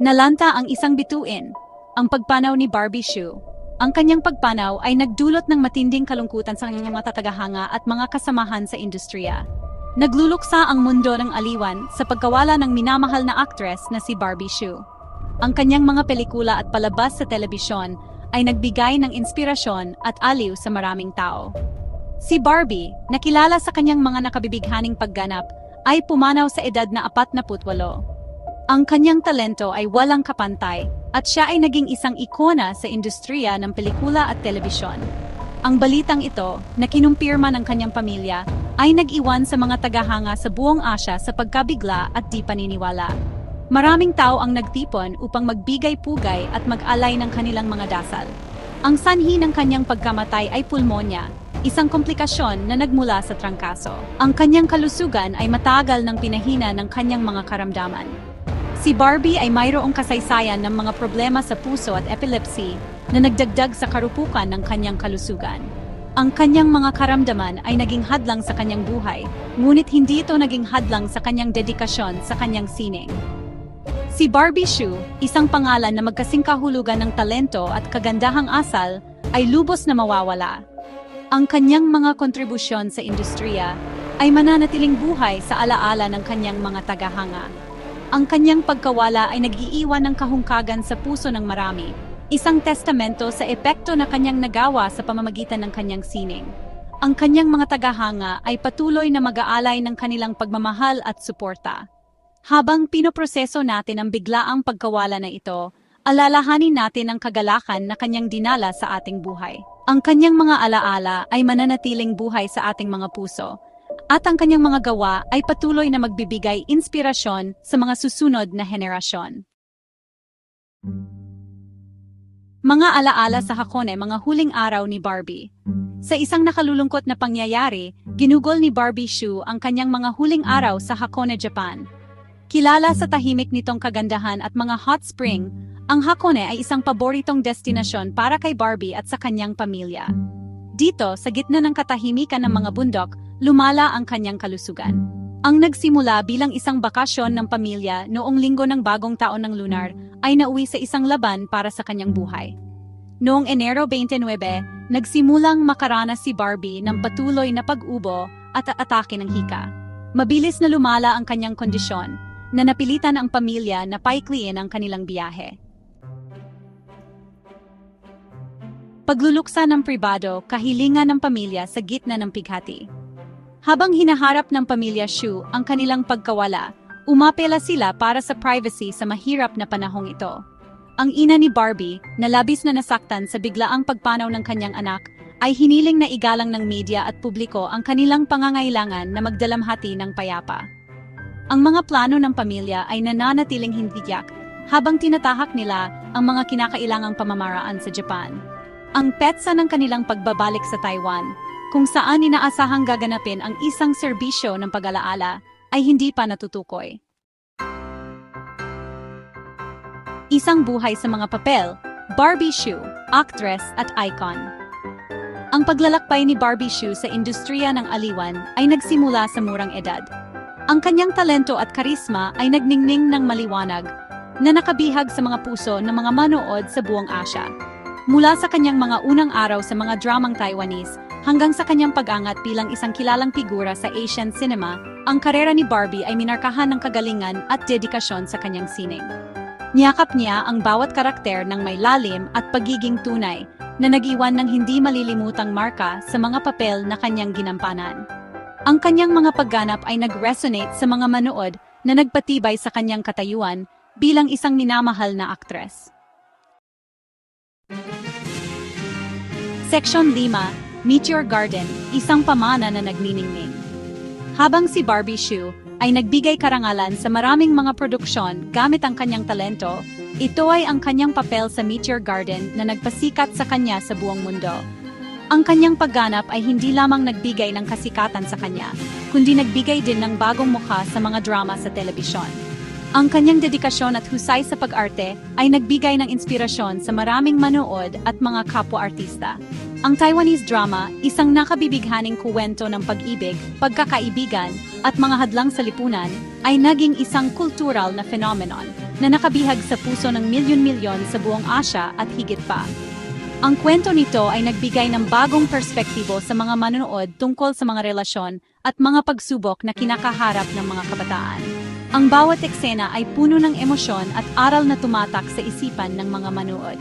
Nalanta ang isang bituin, ang pagpanaw ni Barbie Shue. Ang kanyang pagpanaw ay nagdulot ng matinding kalungkutan sa kanyang mga tatagahanga at mga kasamahan sa industriya. Nagluluksa ang mundo ng aliwan sa pagkawala ng minamahal na aktres na si Barbie Shue. Ang kanyang mga pelikula at palabas sa telebisyon ay nagbigay ng inspirasyon at aliw sa maraming tao. Si Barbie, nakilala sa kanyang mga nakabibighaning pagganap, ay pumanaw sa edad na 48. Ang kanyang talento ay walang kapantay at siya ay naging isang ikona sa industriya ng pelikula at telebisyon. Ang balitang ito, na kinumpirma ng kanyang pamilya, ay nag-iwan sa mga tagahanga sa buong Asya sa pagkabigla at di paniniwala. Maraming tao ang nagtipon upang magbigay-pugay at mag-alay ng kanilang mga dasal. Ang sanhi ng kanyang pagkamatay ay pulmonya, isang komplikasyon na nagmula sa trangkaso. Ang kanyang kalusugan ay matagal ng pinahina ng kanyang mga karamdaman. Si Barbie ay mayroong kasaysayan ng mga problema sa puso at epilepsy na nagdagdag sa karupukan ng kanyang kalusugan. Ang kanyang mga karamdaman ay naging hadlang sa kanyang buhay, ngunit hindi ito naging hadlang sa kanyang dedikasyon sa kanyang sining. Si Barbie Shue, isang pangalan na magkasing kahulugan ng talento at kagandahang asal, ay lubos na mawawala. Ang kanyang mga kontribusyon sa industriya ay mananatiling buhay sa alaala ng kanyang mga tagahanga. Ang kanyang pagkawala ay nag-iiwan ng kahungkagan sa puso ng marami, isang testamento sa epekto na kanyang nagawa sa pamamagitan ng kanyang sining. Ang kanyang mga tagahanga ay patuloy na mag-aalay ng kanilang pagmamahal at suporta. Habang pinoproseso natin ang biglaang pagkawala na ito, alalahanin natin ang kagalakan na kanyang dinala sa ating buhay. Ang kanyang mga alaala ay mananatiling buhay sa ating mga puso, at ang kanyang mga gawa ay patuloy na magbibigay inspirasyon sa mga susunod na henerasyon. Mga alaala sa Hakone mga huling araw ni Barbie. Sa isang nakalulungkot na pangyayari, ginugol ni Barbie Shue ang kanyang mga huling araw sa Hakone, Japan. Kilala sa tahimik nitong kagandahan at mga hot spring, ang Hakone ay isang paboritong destinasyon para kay Barbie at sa kanyang pamilya. Dito, sa gitna ng katahimikan ng mga bundok, lumala ang kanyang kalusugan. Ang nagsimula bilang isang bakasyon ng pamilya noong linggo ng bagong taon ng lunar ay nauwi sa isang laban para sa kanyang buhay. Noong Enero 29, nagsimulang makaranas si Barbie ng patuloy na pag-ubo at atake ng hika. Mabilis na lumala ang kanyang kondisyon, na napilitan ang pamilya na paikliin ang kanilang biyahe. Pagluluksa ng pribado, kahilingan ng pamilya sa gitna ng pighati. Habang hinaharap ng pamilya Shu ang kanilang pagkawala, umapela sila para sa privacy sa mahirap na panahong ito. Ang ina ni Barbie, na labis na nasaktan sa biglaang pagpanaw ng kanyang anak, ay hiniling na igalang ng media at publiko ang kanilang pangangailangan na magdalamhati ng payapa. Ang mga plano ng pamilya ay nananatiling hindi tiyak habang tinatahak nila ang mga kinakailangang pamamaraan sa Japan. Ang petsa ng kanilang pagbabalik sa Taiwan, kung saan inaasahang gaganapin ang isang serbisyo ng pag-alaala, ay hindi pa natutukoy. Isang buhay sa mga papel, Barbie Shue, actress at icon. Ang paglalakbay ni Barbie Shue sa industriya ng aliwan ay nagsimula sa murang edad. Ang kanyang talento at karisma ay nagningning ng maliwanag na nakabihag sa mga puso ng mga manood sa buong Asya. Mula sa kanyang mga unang araw sa mga dramang Taiwanese hanggang sa kanyang pag-angat bilang isang kilalang figura sa Asian cinema, ang karera ni Barbie ay minarkahan ng kagalingan at dedikasyon sa kanyang sining. Niyakap niya ang bawat karakter ng may lalim at pagiging tunay na nag-iwan ng hindi malilimutang marka sa mga papel na kanyang ginampanan. Ang kanyang mga pagganap ay nag-resonate sa mga manood na nagpatibay sa kanyang katayuan bilang isang minamahal na aktres. Section 5, Meteor Garden, isang pamana na nagniningning. Habang si Barbie Shue ay nagbigay karangalan sa maraming mga produksyon gamit ang kanyang talento, ito ay ang kanyang papel sa Meteor Garden na nagpasikat sa kanya sa buong mundo. Ang kanyang pagganap ay hindi lamang nagbigay ng kasikatan sa kanya, kundi nagbigay din ng bagong mukha sa mga drama sa telebisyon. Ang kanyang dedikasyon at husay sa pag-arte ay nagbigay ng inspirasyon sa maraming manood at mga kapwa-artista. Ang Taiwanese drama, isang nakabibighaning kuwento ng pag-ibig, pagkakaibigan, at mga hadlang sa lipunan, ay naging isang kultural na phenomenon na nakabihag sa puso ng milyon-milyon sa buong Asya at higit pa. Ang kwento nito ay nagbigay ng bagong perspektibo sa mga manonood tungkol sa mga relasyon at mga pagsubok na kinakaharap ng mga kabataan. Ang bawat eksena ay puno ng emosyon at aral na tumatak sa isipan ng mga manood.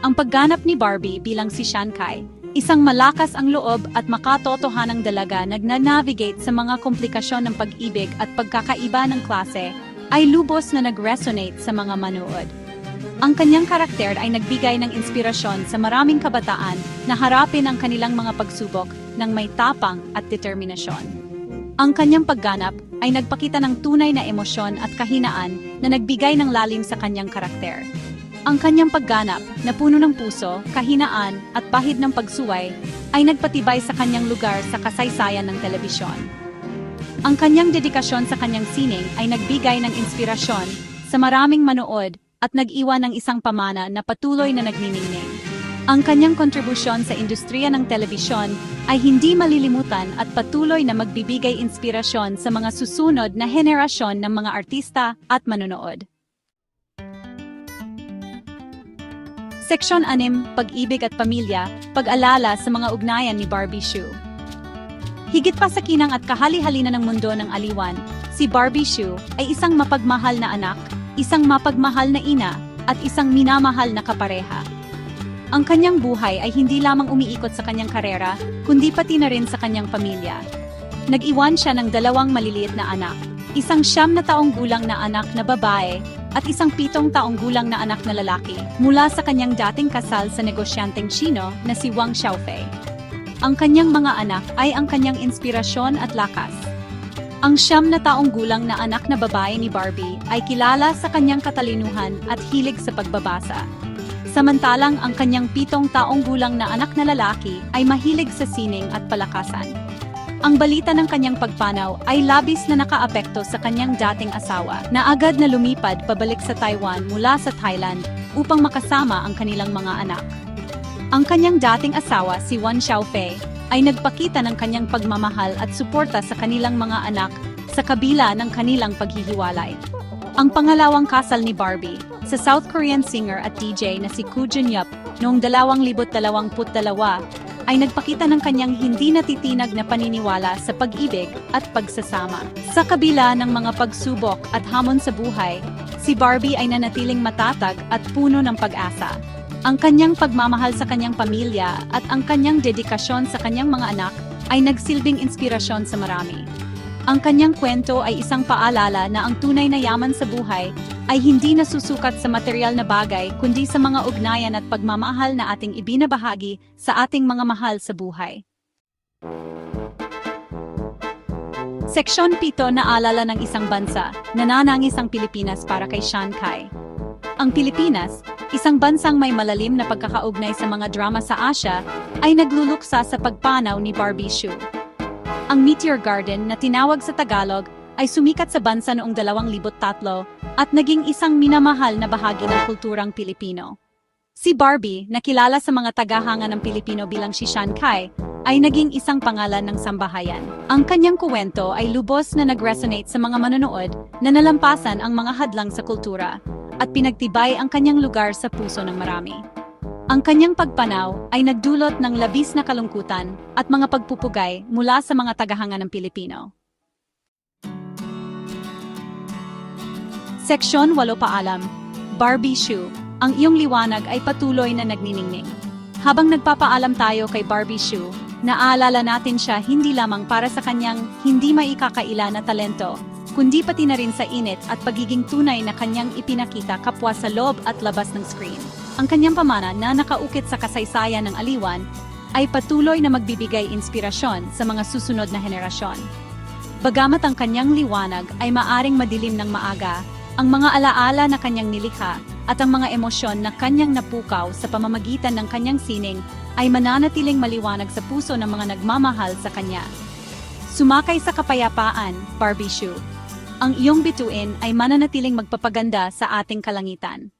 Ang pagganap ni Barbie bilang si Shankai, isang malakas ang loob at makatotohanang dalaga nagna-navigate sa mga komplikasyon ng pag-ibig at pagkakaiba ng klase, ay lubos na nag-resonate sa mga manood. Ang kanyang karakter ay nagbigay ng inspirasyon sa maraming kabataan na harapin ang kanilang mga pagsubok ng may tapang at determinasyon. Ang kanyang pagganap ay nagpakita ng tunay na emosyon at kahinaan na nagbigay ng lalim sa kanyang karakter. Ang kanyang pagganap na puno ng puso, kahinaan at pahid ng pagsuway ay nagpatibay sa kanyang lugar sa kasaysayan ng telebisyon. Ang kanyang dedikasyon sa kanyang sining ay nagbigay ng inspirasyon sa maraming manood at nag-iwan ng isang pamana na patuloy na nagniningning. Ang kanyang kontribusyon sa industriya ng telebisyon ay hindi malilimutan at patuloy na magbibigay inspirasyon sa mga susunod na henerasyon ng mga artista at manonood. Seksyon 6, Pag-ibig at Pamilya, pag-alala sa mga ugnayan ni Barbie Shue. Higit pa sa kinang at kahali-halina ng mundo ng aliwan, si Barbie Shue ay isang mapagmahal na anak, isang mapagmahal na ina, at isang minamahal na kapareha. Ang kanyang buhay ay hindi lamang umiikot sa kanyang karera, kundi pati na rin sa kanyang pamilya. Nag-iwan siya ng dalawang maliliit na anak, isang siyam na taong gulang na anak na babae at isang pitong taong gulang na anak na lalaki mula sa kanyang dating kasal sa negosyanteng Chino na si Wang Xiaofei. Ang kanyang mga anak ay ang kanyang inspirasyon at lakas. Ang siyam na taong gulang na anak na babae ni Barbie ay kilala sa kanyang katalinuhan at hilig sa pagbabasa. Samantalang ang kanyang pitong taong gulang na anak na lalaki ay mahilig sa sining at palakasan. Ang balita ng kanyang pagpanaw ay labis na nakaapekto sa kanyang dating asawa na agad na lumipad pabalik sa Taiwan mula sa Thailand upang makasama ang kanilang mga anak. Ang kanyang dating asawa si Wan Xiaofei ay nagpakita ng kanyang pagmamahal at suporta sa kanilang mga anak sa kabila ng kanilang paghihiwalay. Ang pangalawang kasal ni Barbie sa South Korean singer at DJ na si Koo Jun Yup noong 2022 ay nagpakita ng kanyang hindi natitinag na paniniwala sa pag-ibig at pagsasama. Sa kabila ng mga pagsubok at hamon sa buhay, si Barbie ay nanatiling matatag at puno ng pag-asa. Ang kanyang pagmamahal sa kanyang pamilya at ang kanyang dedikasyon sa kanyang mga anak ay nagsilbing inspirasyon sa marami. Ang kanyang kwento ay isang paalala na ang tunay na yaman sa buhay ay hindi nasusukat sa material na bagay kundi sa mga ugnayan at pagmamahal na ating ibinabahagi sa ating mga mahal sa buhay. Seksyon 7 na alala ng isang bansa, nananangis ang Pilipinas para kay Sean Kai. Ang Pilipinas, isang bansang may malalim na pagkakaugnay sa mga drama sa Asya, ay nagluluksa sa pagpanaw ni Barbie Shue. Ang Meteor Garden na tinawag sa Tagalog ay sumikat sa bansa noong 2003 at naging isang minamahal na bahagi ng kulturang Pilipino. Si Barbie, na kilala sa mga tagahanga ng Pilipino bilang si Shan Kai, ay naging isang pangalan ng sambahayan. Ang kanyang kuwento ay lubos na nag-resonate sa mga manonood na nalampasan ang mga hadlang sa kultura at pinagtibay ang kanyang lugar sa puso ng marami. Ang kanyang pagpanaw ay nagdulot ng labis na kalungkutan at mga pagpupugay mula sa mga tagahanga ng Pilipino. Seksyon 8 Paalam Barbie Shue Ang iyong liwanag ay patuloy na nagniningning. Habang nagpapaalam tayo kay Barbie Shue, naaalala natin siya hindi lamang para sa kanyang hindi maikakaila na talento, kundi pati na rin sa init at pagiging tunay na kanyang ipinakita kapwa sa loob at labas ng screen. Ang kanyang pamana na nakaukit sa kasaysayan ng aliwan ay patuloy na magbibigay inspirasyon sa mga susunod na henerasyon. Bagamat ang kanyang liwanag ay maaring madilim ng maaga, ang mga alaala na kanyang nilikha at ang mga emosyon na kanyang napukaw sa pamamagitan ng kanyang sining ay mananatiling maliwanag sa puso ng mga nagmamahal sa kanya. Sumakay sa kapayapaan, Barbie Shue. Ang iyong bituin ay mananatiling magpapaganda sa ating kalangitan.